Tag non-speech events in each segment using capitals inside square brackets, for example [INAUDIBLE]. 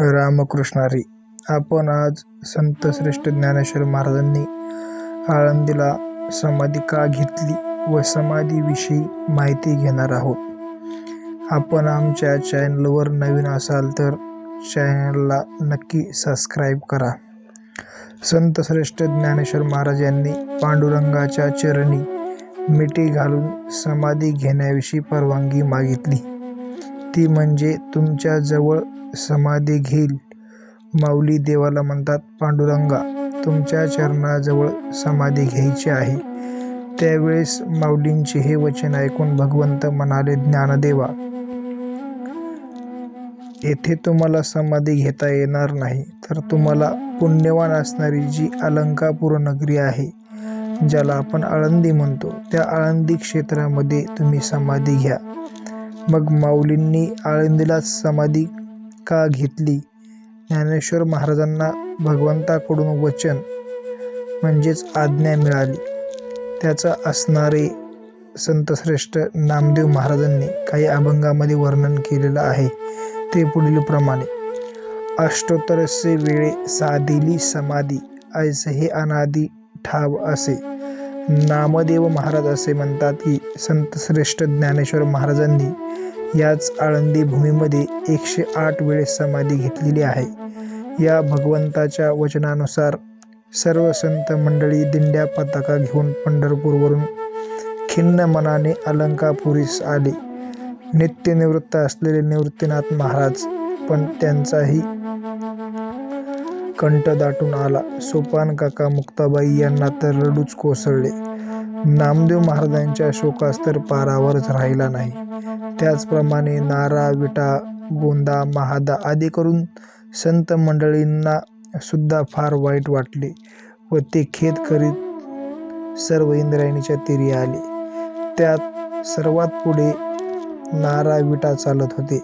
रामकृष्णारी आपण आज संत श्रेष्ठ ज्ञानेश्वर महाराजांनी आळंदीला समाधी का घेतली व समाधीविषयी माहिती घेणार आहोत? आपण आमच्या चॅनलवर नवीन असाल तर चॅनलला नक्की सबस्क्राईब करा. संत श्रेष्ठ ज्ञानेश्वर महाराज यांनी पांडुरंगाच्या चरणी मिठी घालून समाधी घेण्याविषयी परवानगी मागितली. ती म्हणजे तुमच्या जवळ समाधी घेईल. माऊली देवाला म्हणतात पांडुरंगा तुमच्या चरणाजवळ समाधी घ्यायची आहे. त्यावेळेस माऊलींचे हे वचन ऐकून भगवंत म्हणाले ज्ञानदेवा येथे तुम्हाला समाधी घेता येणार नाही तर तुम्हाला पुण्यवान असणारी जी अलंकापूर नगरी आहे ज्याला आपण आळंदी म्हणतो त्या आळंदी क्षेत्रामध्ये तुम्ही समाधी घ्या. मग माऊलींनी आळंदीलाच समाधी का घेतली? ज्ञानेश्वर महाराजांना भगवंताकडून वचन म्हणजेच आज्ञा मिळाली. त्याचा असणारे संतश्रेष्ठ नामदेव महाराजांनी काही अभंगामध्ये वर्णन केलेलं आहे ते पुढील प्रमाणे अष्टोत्तरसे वेळे साधिली समाधी ऐसे हे अनादी ठाव असे. नामदेव महाराज असे म्हणतात की संतश्रेष्ठ ज्ञानेश्वर महाराजांनी याच आळंदी भूमीमध्ये एकशे आठ वेळेस समाधी घेतलेली आहे. या भगवंताच्या वचनानुसार सर्व संत मंडळी दिंड्या पताका घेऊन पंढरपूरवरून खिन्न मनाने अलंकापुरीस आले. नित्यनिवृत्त असलेले निवृत्तीनाथ महाराज पण त्यांचाही कंठ दाटून आला. सोपान काका मुक्ताबाई यांना तर रडूच कोसळले. नामदेव महाराजांच्या शोकास तर पारावरच राहिला नाही. त्याचप्रमाणे नारा विटा गोंदा महादा आदी करून संत मंडळींना सुद्धा फार वाईट वाटले व ते खेद करीत सर्व इंद्रायणीच्या तिरी आले. त्यात सर्वात पुढे नारा विटा चालत होते.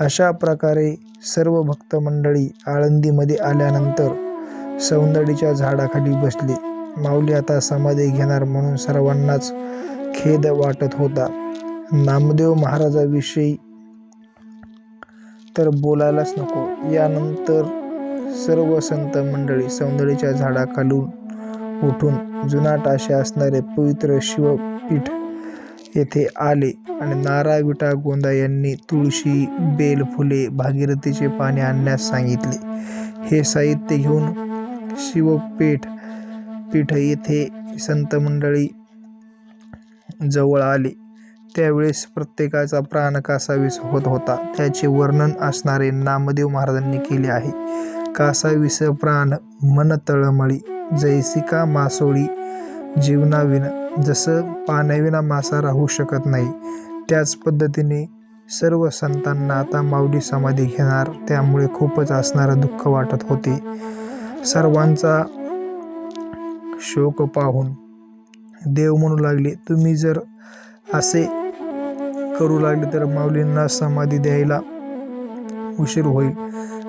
अशा प्रकारे सर्व भक्त मंडळी आळंदीमध्ये आल्यानंतर सौंदर्याच्या झाडाखाली बसले. माऊली आता समाधी घेणार म्हणून सर्वांनाच खेद वाटत होता. नामदेव महाराजाविषयी तर बोलायलाच नको. यानंतर सर्व संत मंडळी सौंदर्याच्या झाडाखालून उठून जुनाट असे असणारे पवित्र शिवपीठ येथे आले आणि नारा विटा गोंदा यांनी तुळशी बेल फुले भागीरथीचे पाणी आणण्यास सांगितले. हे साहित्य घेऊन शिवपीठ पीठ येथे संत मंडळी जवळ आले. त्यावेळेस प्रत्येकाचा प्राण कासावीस होत. होता त्याचे वर्णन असणारे नामदेव महाराजांनी केले आहे. कासावीस प्राण मन तळमळी जैसिका मासोळी जीवनाविना जसं पाण्याविना मासा राहू शकत नाही त्याच पद्धतीने सर्व संतांना आता माऊली समाधी घेणार त्यामुळे खूपच असणारं दुःख वाटत होते. सर्वांचा शोक पाहून देव म्हणू लागले तुम्ही जर असे करू लागले तर माऊलींना समाधी द्यायला उशीर होईल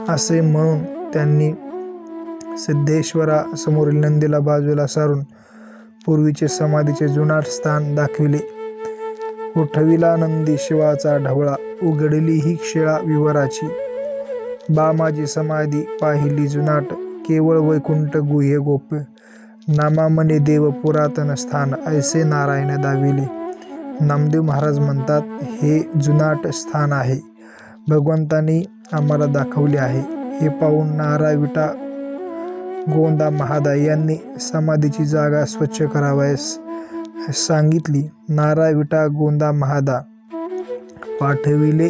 असे म्हणून त्यांनी सिद्धेश्वरा समोरील नंदीला बाजूला सारून पूर्वीचे समाधीचे जुनाट स्थान दाखविले. उठविला नंदी शिवाचा ढवळा उघडली ही शिळा विवराची. बामाजी समाधी पाहिली जुनाट केवळ वैकुंठ गुह्य गोप. नामामने देव पुरातन स्थान ऐसे नारायण दाविले. नामदेव महाराज म्हणतात हे जुनाट स्थान आहे. भगवंतांनी आम्हाला दाखवले आहे. हे पाहून नारा विटा गोंदा महादा यांनी समाधीची जागा स्वच्छ करावयास सांगितली. नारा विटा गोंदा महादा पाठविले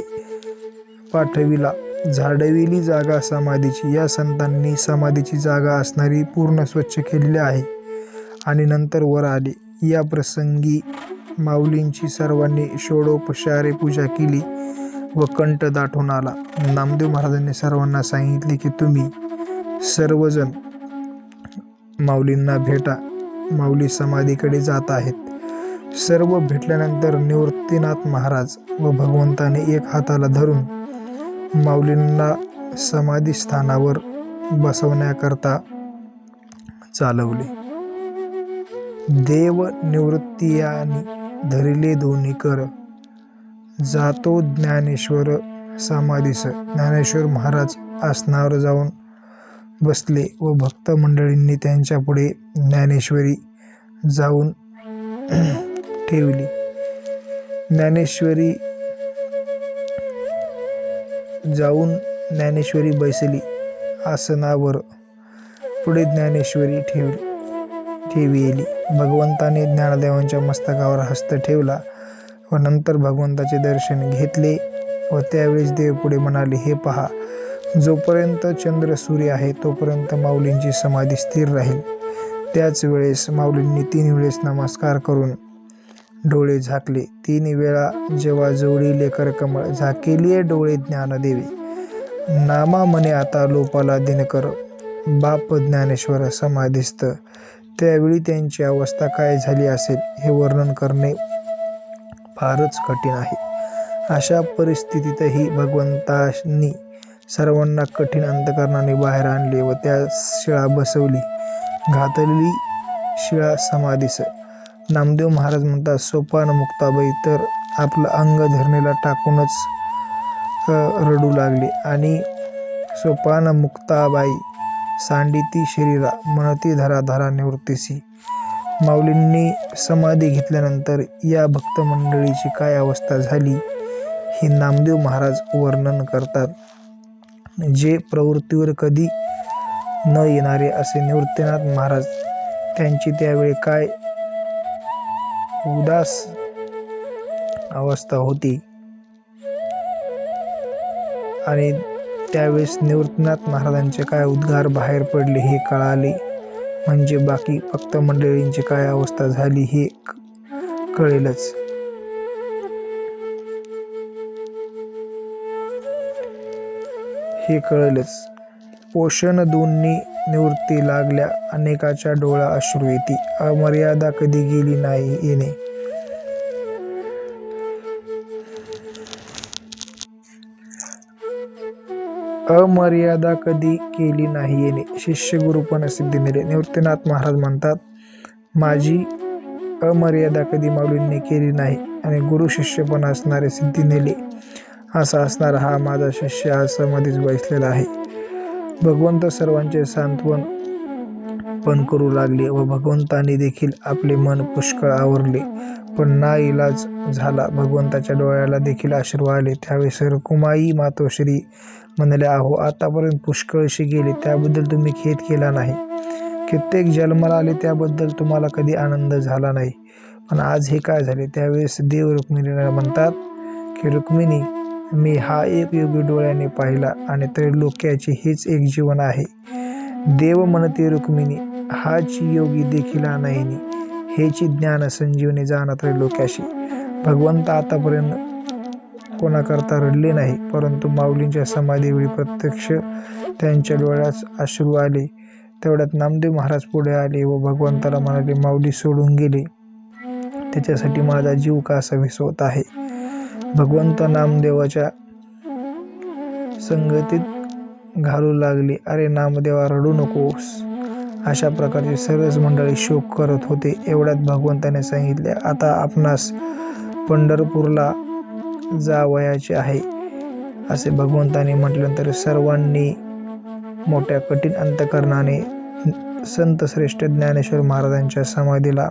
पाठविला. झाडविली जागा समाधीची. या संतांनी समाधीची जागा असणारी पूर्ण स्वच्छ केलेली आहे आणि नंतर वर आले. या प्रसंगी माऊलींची सर्वांनी षोडोपचारे पूजा केली व कंठ दाटून आला. नामदेव महाराजांनी सर्वांना सांगितले की तुम्ही सर्वजण माऊलींना भेटा. माऊली समाधीकडे जात आहेत. सर्व भेटल्यानंतर निवृत्तीनाथ महाराज व भगवंताने एक हाताला धरून माऊलींना समाधी स्थानावर बसवण्याकरता चालवले. देव निवृत्ती आणि धरिले दोन्ही कर. जातो ज्ञानेश्वर समाधीस. ज्ञानेश्वर महाराज आसनावर जाऊन बसले व भक्त मंडळींनी त्यांच्या पुढे ज्ञानेश्वरी जाऊन [CLEARS THROAT] ठेवली. ज्ञानेश्वरी जाऊन ज्ञानेश्वरी बैसली. आसनावर पुढे ज्ञानेश्वरी ठेवली. ठेविली भगवंताने ज्ञानदेवांच्या मस्तकावर हस्त ठेवला व नंतर भगवंताचे दर्शन घेतले व त्यावेळेस देव पुढे म्हणाले हे पहा जोपर्यंत चंद्र सूर्य आहे तोपर्यंत माऊलींची समाधी स्थिर राहील. त्याच वेळेस माऊलींनी तीन वेळेस नमस्कार करून डोळे झाकले. तीन वेळा जेव्हा जोडी लेकर कमळ झाकेलिये डोळे ज्ञानदेवी. नामा मने आता लोपाला दिनकर बाप ज्ञानेश्वर समाधीस्थ. त्यावेळी त्यांची अवस्था काय झाली असेल हे वर्णन करणे फारच कठीण आहे. अशा परिस्थितीतही भगवंतांनी सर्वांना कठीण अंतकरणाने बाहेर आणले व त्या शिळा बसवली. घातलेली शिळा समाधीस. नामदेव महाराज म्हणतात सोपान मुक्ताबाई तर आपलं अंग धरणीला टाकूनच रडू लागले आणि सोपान मुक्ताबाई सांडिती शरीरा म्हणती धरा धरा निवृत्तीसी. माऊलींनी समाधी घेतल्यानंतर या भक्त मंडळीची काय अवस्था झाली हे नामदेव महाराज वर्णन करतात. जे प्रवृत्तीवर कधी न येणारे असे निवृत्तीनाथ महाराज त्यांची त्यावेळी काय उदास अवस्था होती आणि त्यावेळेस निवृत्तीनाथ महाराजांचे काय उद्गार बाहेर पडले हे कळाले. म्हणजे बाकी भक्त मंडळींची काय अवस्था झाली हे क- कळेलच. हे कळेलच. पोषण दोन्ही निवृत्ती लागल्या अनेकाच्या डोळा अश्रू येते. अमर्यादा कधी गेली नाही येणे. अमर्यादा कधी केली नाही येणे. शिष्य गुरुपण सिद्धी नेले निवृत्तीनाथ महाराज म्हणतात माझी अमर्यादा कधी माऊलींनी केली नाही आणि गुरु शिष्यपण असणारे सिद्धी नेले. असा असणारा हा माझा शिष्य आज समाधीच बसलेला आहे. भगवंत सर्वांचे सांत्वन पण करू लागले व भगवंताने देखील आपले मन पुष्कळ आवरले. पण ना इलाज झाला. भगवंताच्या डोळ्याला देखील अश्रू आले. त्यावेळी सरकुमाई मातोश्री म्हणाले अहो आतापर्यंत पुष्कळशी गेले. त्याबद्दल तुम्ही खेद केला नाही. कित्येक जन्माला आले त्याबद्दल तुम्हाला कधी आनंद झाला नाही. पण आज हे काय झाले? त्यावेळेस देव रुक्मिणीला म्हणतात की रुक्मिणी मी हा एक योगी डोळ्याने पाहिला आणि त्रैलोक्याचे हेच एक जीवन आहे. देव म्हणते रुक्मिणी हाची योगी देखील नाही हेची ज्ञान संजीवनी जाणं लोक्याशी. भगवंत आतापर्यंत कोणाकरता रडले नाही परंतु माऊलींच्या समाधीवेळी प्रत्यक्ष त्यांच्या डोळ्यात अश्रू आले. तेवढ्यात नामदेव महाराज पुढे आले व भगवंताला म्हणाले माऊली सोडून गेले. त्याच्यासाठी माझा जीव का असा विसवत आहे? भगवंत नामदेवाच्या संगतीत घालू लागले. अरे नामदेवा रडू नकोस. अशा प्रकारचे सर्वच मंडळी शोक करत होते. एवढ्यात भगवंताने सांगितले आता आपणास पंढरपूरला जावयाचे आहे. असे भगवंताने म्हटल्यानंतर सर्वांनी मोठ्या कठीण अंतकरणाने संत श्रेष्ठ ज्ञानेश्वर महाराजांच्या समाधीला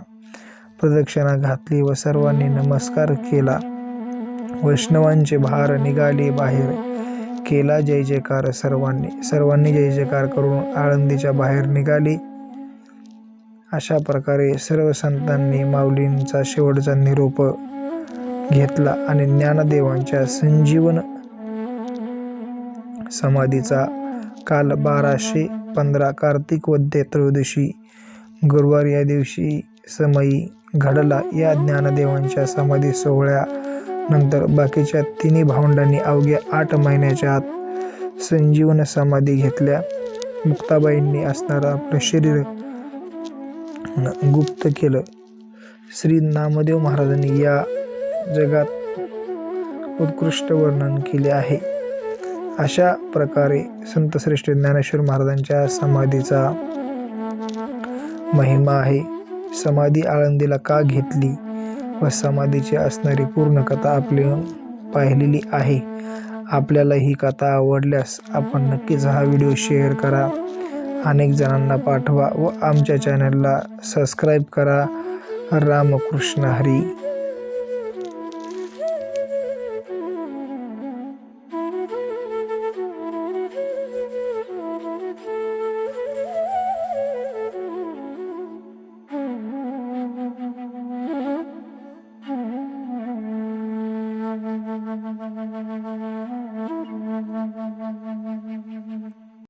प्रदक्षिणा घातली व सर्वांनी नमस्कार केला. वैष्णवांचे भार निघाले बाहेर. केला. जय जयकार. सर्वांनी सर्वांनी जय जयकार करून आळंदीच्या बाहेर निघाली. अशा प्रकारे सर्व संतांनी माऊलींचा शेवटचा निरोप घेतला आणि ज्ञानदेवांच्या संजीवन समाधीचा काल बाराशे पंधरा कार्तिक वद्य त्रयोदशी गुरुवार या दिवशी समयी घडला. या ज्ञानदेवांच्या समाधी सोहळ्या नंतर बाकीच्या तिन्ही भावंडांनी अवघ्या आठ महिन्याच्या आत संजीवन समाधी घेतल्या. मुक्ताबाईंनी असणारं आपलं शरीर गुप्त केलं. श्री नामदेव महाराजांनी या जगात उत्कृष्ट वर्णन केले आहे. अशा प्रकारे संतश्रेष्ठ ज्ञानेश्वर महाराजांच्या समाधीचा महिमा आहे. समाधी आळंदीला का घेतली? व समाधीची असणारी पूर्ण कथा आपली पाहिलेली आहे. आपल्याला ही कथा आवडल्यास आपण नक्कीच हा व्हिडिओ शेअर करा. अनेक जणांना पाठवा व आमच्या चॅनलला सबस्क्राईब करा. रामकृष्ण हरी.